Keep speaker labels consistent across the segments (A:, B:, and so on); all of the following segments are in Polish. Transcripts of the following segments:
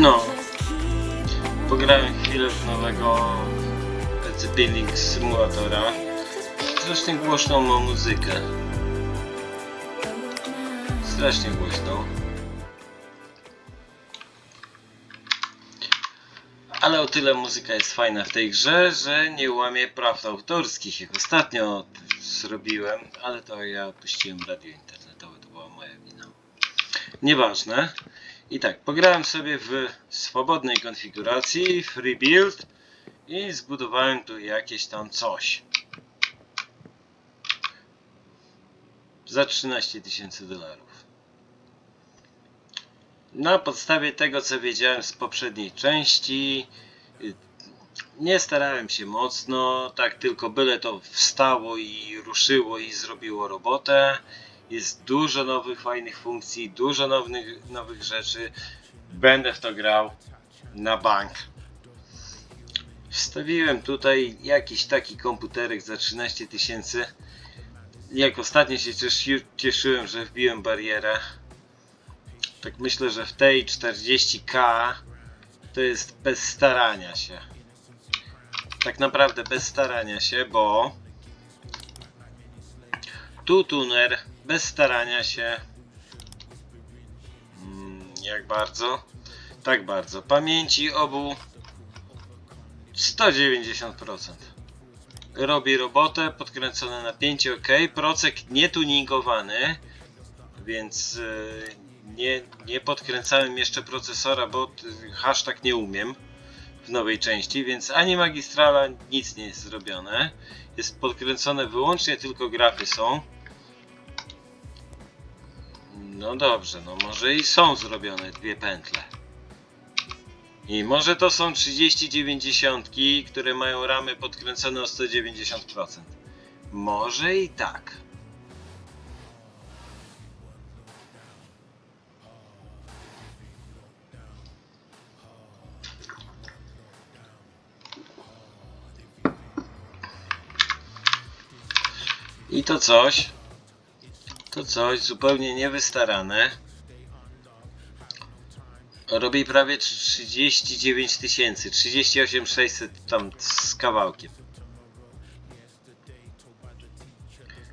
A: No. Pograłem chwilę w nowego PC Building Simulatora. Strasznie głośną ma muzykę. Strasznie głośną. Ale o tyle muzyka jest fajna w tej grze, że nie łamie praw autorskich, jak ostatnio zrobiłem, ale to ja puściłem radio internetowe, to była moja wina. Nieważne. I tak, pograłem sobie w swobodnej konfiguracji, free build i zbudowałem tu jakieś tam coś. Za 13 tysięcy dolarów. Na podstawie tego, co wiedziałem z poprzedniej części, nie starałem się mocno, tak tylko byle to wstało i ruszyło i zrobiło robotę. Jest dużo nowych, fajnych funkcji, dużo nowych, nowych rzeczy. Będę w to grał na bank. Wstawiłem tutaj jakiś taki komputerek za 13 tysięcy. Jak ostatnio się cieszy, cieszyłem, że wbiłem barierę. Tak myślę, że w tej 40k to jest bez starania się. Tak naprawdę bez starania się, bo tu tuner bez starania się. Mm, Jak bardzo? Tak bardzo. Pamięci obu 190%. Robi robotę, podkręcone napięcie ok, procek nietuningowany, więc yy, nie, nie podkręcałem jeszcze procesora, bo hashtag nie umiem w nowej części, więc ani magistrala nic nie jest zrobione. Jest podkręcone wyłącznie tylko grafy są. No dobrze, no może i są zrobione dwie pętle. I może to są 3090, które mają ramy podkręcone o 190%. Może i tak. I to coś, coś zupełnie niewystarane. Robi prawie 39 tysięcy, 38 600 tam z kawałkiem.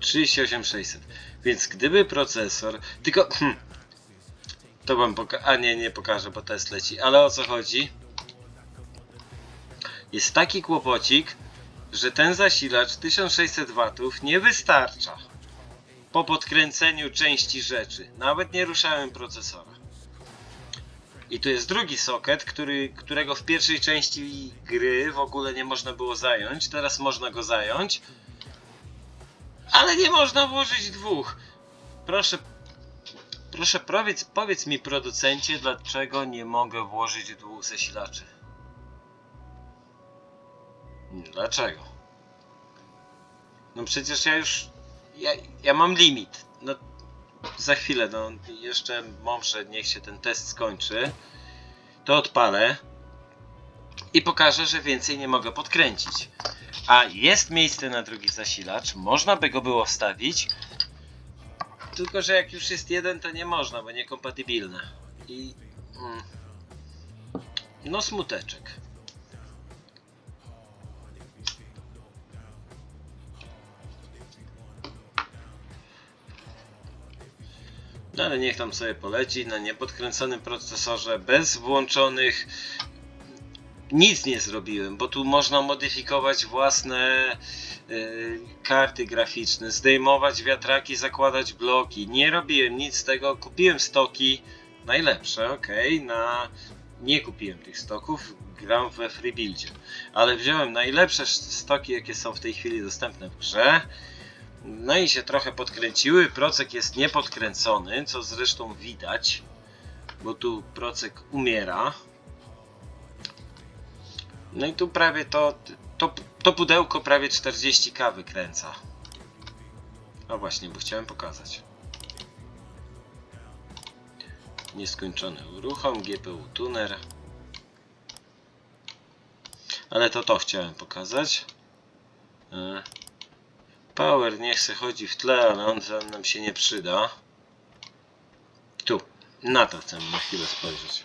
A: 38 600. Więc gdyby procesor, tylko hmm, to wam poka a nie, nie pokażę, bo test leci, ale o co chodzi? Jest taki kłopocik, że ten zasilacz 1600 watów nie wystarcza po podkręceniu części rzeczy. Nawet nie ruszałem procesora. I tu jest drugi soket, który, którego w pierwszej części gry w ogóle nie można było zająć. Teraz można go zająć. Ale nie można włożyć dwóch. Proszę, proszę powiedz, powiedz mi producencie, dlaczego nie mogę włożyć dwóch zasilaczy. Dlaczego? No przecież ja już. Ja, ja mam limit. No za chwilę, no jeszcze może niech się ten test skończy. To odpalę i pokażę, że więcej nie mogę podkręcić. A jest miejsce na drugi zasilacz, można by go było wstawić. Tylko, że jak już jest jeden, to nie można, bo niekompatybilne. I. Mm, no smuteczek. No ale niech tam sobie poleci na niepodkręconym procesorze bez włączonych. Nic nie zrobiłem, bo tu można modyfikować własne y, karty graficzne, zdejmować wiatraki, zakładać bloki. Nie robiłem nic z tego, kupiłem stoki najlepsze, ok, na nie kupiłem tych stoków, gram we freebuildzie, ale wziąłem najlepsze stoki, jakie są w tej chwili dostępne w grze. No i się trochę podkręciły. Procek jest niepodkręcony, co zresztą widać, bo tu procek umiera. No i tu prawie to, to, to pudełko prawie 40k wykręca. A właśnie, bo chciałem pokazać. Nieskończony uruchom, GPU tuner. Ale to to chciałem pokazać. E, Power niech se chodzi w tle, ale on nam się nie przyda. Tu, na to chcemy na chwilę spojrzeć.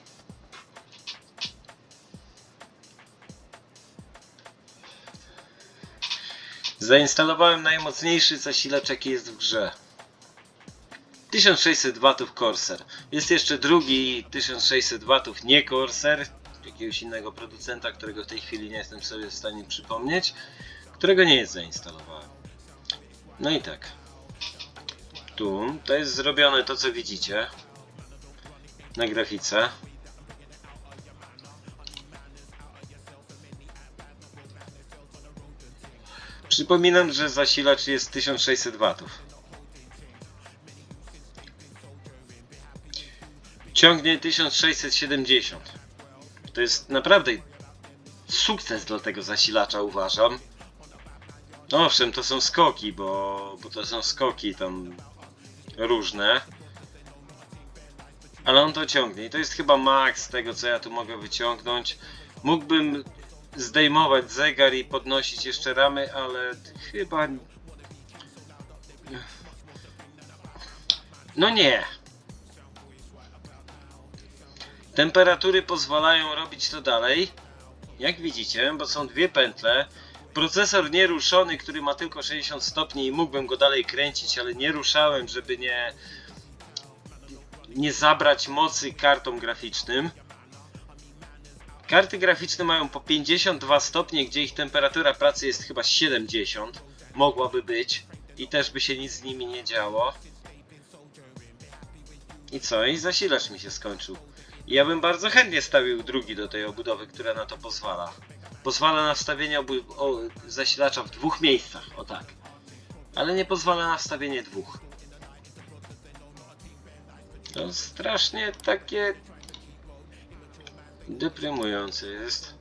A: Zainstalowałem najmocniejszy zasilacz jaki jest w grze. 1600 W Corsair. Jest jeszcze drugi 1600 W nie Corsair, jakiegoś innego producenta, którego w tej chwili nie jestem sobie w stanie przypomnieć, którego nie jest zainstalowałem. No i tak. Tu to jest zrobione to co widzicie na grafice. Przypominam, że zasilacz jest 1600 watów. Ciągnie 1670. To jest naprawdę sukces dla tego zasilacza, uważam. No Owszem, to są skoki, bo, bo to są skoki tam różne. Ale on to ciągnie i to jest chyba maks tego, co ja tu mogę wyciągnąć. Mógłbym zdejmować zegar i podnosić jeszcze ramy, ale chyba... No nie. Temperatury pozwalają robić to dalej. Jak widzicie, bo są dwie pętle. Procesor nieruszony, który ma tylko 60 stopni i mógłbym go dalej kręcić, ale nie ruszałem, żeby nie nie zabrać mocy kartom graficznym. Karty graficzne mają po 52 stopnie, gdzie ich temperatura pracy jest chyba 70. Mogłaby być. I też by się nic z nimi nie działo. I co? I zasilacz mi się skończył. I ja bym bardzo chętnie stawił drugi do tej obudowy, która na to pozwala. Pozwala na wstawienie obu o, zasilacza w dwóch miejscach, o tak. Ale nie pozwala na wstawienie dwóch. To strasznie takie deprymujące jest.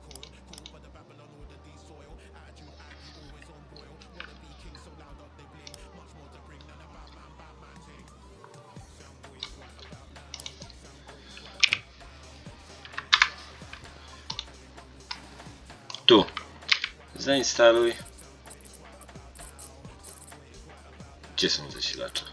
A: Zainstaluj. Gdzie są zasilacze?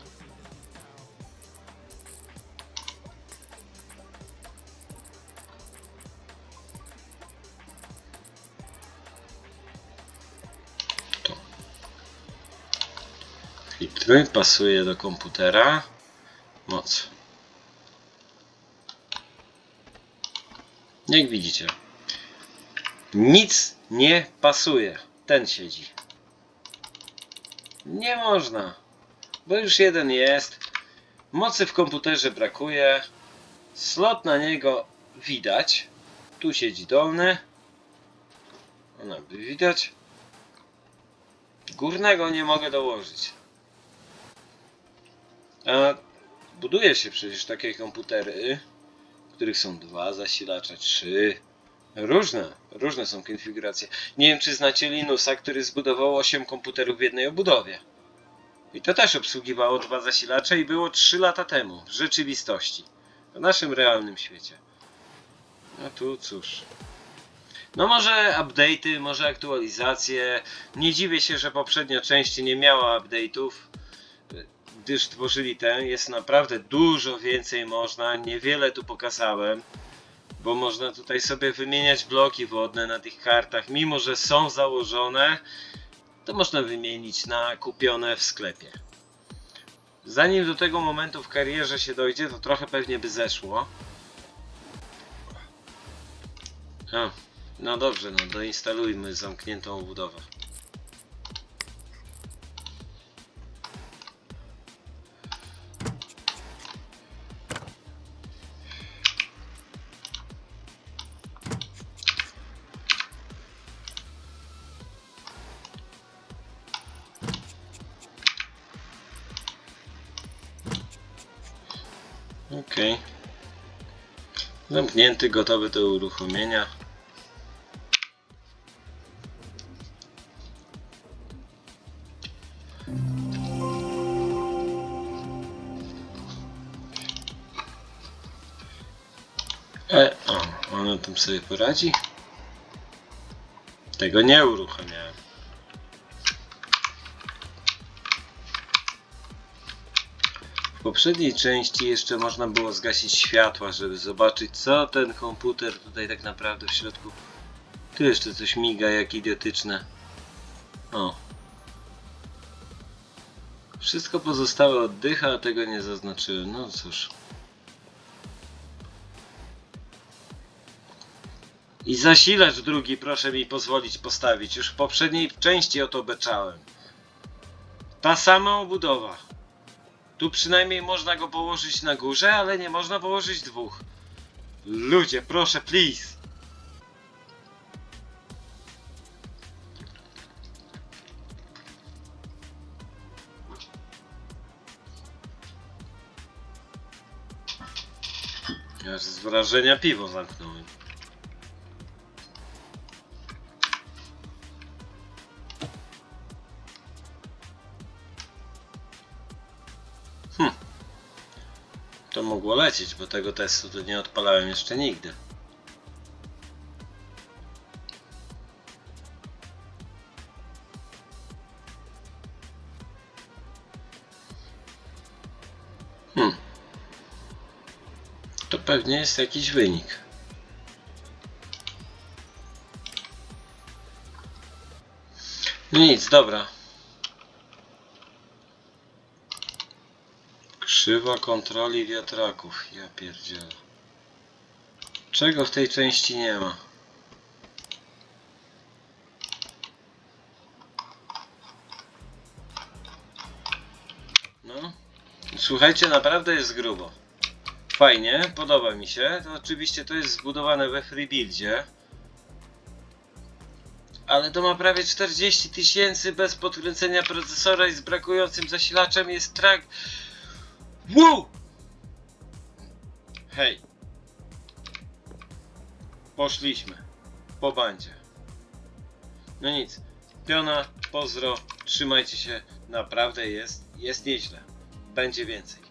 A: Filtruj, pasuje do komputera. Moc. Jak widzicie, nic nie pasuje. Ten siedzi. Nie można, bo już jeden jest. Mocy w komputerze brakuje. Slot na niego widać. Tu siedzi dolny. Ona by widać. Górnego nie mogę dołożyć. A buduje się przecież takie komputery, w których są dwa zasilacze, trzy. Różne, różne są konfiguracje. Nie wiem, czy znacie Linusa, który zbudował 8 komputerów w jednej obudowie. I to też obsługiwało dwa zasilacze i było 3 lata temu, w rzeczywistości. W naszym realnym świecie. No tu cóż. No może update'y, może aktualizacje. Nie dziwię się, że poprzednia część nie miała update'ów gdyż tworzyli tę, jest naprawdę dużo więcej można, niewiele tu pokazałem, bo można tutaj sobie wymieniać bloki wodne na tych kartach, mimo że są założone, to można wymienić na kupione w sklepie. Zanim do tego momentu w karierze się dojdzie, to trochę pewnie by zeszło. O, no dobrze, no doinstalujmy zamkniętą obudowę. Zamknięty, gotowy do uruchomienia. E, o, ona tam sobie poradzi. Tego nie uruchamiałem. Poprzedniej części jeszcze można było zgasić światła, żeby zobaczyć co ten komputer tutaj tak naprawdę w środku. Tu jeszcze coś miga jak idiotyczne. O. Wszystko pozostałe oddycha, a tego nie zaznaczyłem. No cóż. I zasilacz drugi proszę mi pozwolić postawić. Już w poprzedniej części o to beczałem. Ta sama obudowa. Tu przynajmniej można go położyć na górze, ale nie można położyć dwóch. Ludzie, proszę, please. Ja z wrażenia piwo zamknąłem. Bo tego testu to nie odpalałem jeszcze nigdy. Hmm. To pewnie jest jakiś wynik. No nic, dobra. Krzywa kontroli wiatraków. Ja pierdzielę. Czego w tej części nie ma? No. Słuchajcie, naprawdę jest grubo. Fajnie, podoba mi się. To oczywiście to jest zbudowane we freebuildzie. Ale to ma prawie 40 tysięcy bez podkręcenia procesora i z brakującym zasilaczem jest trak. Wow! Hej. Poszliśmy. Po bandzie. No nic. Piona, pozdro, trzymajcie się. Naprawdę jest, jest nieźle. Będzie więcej.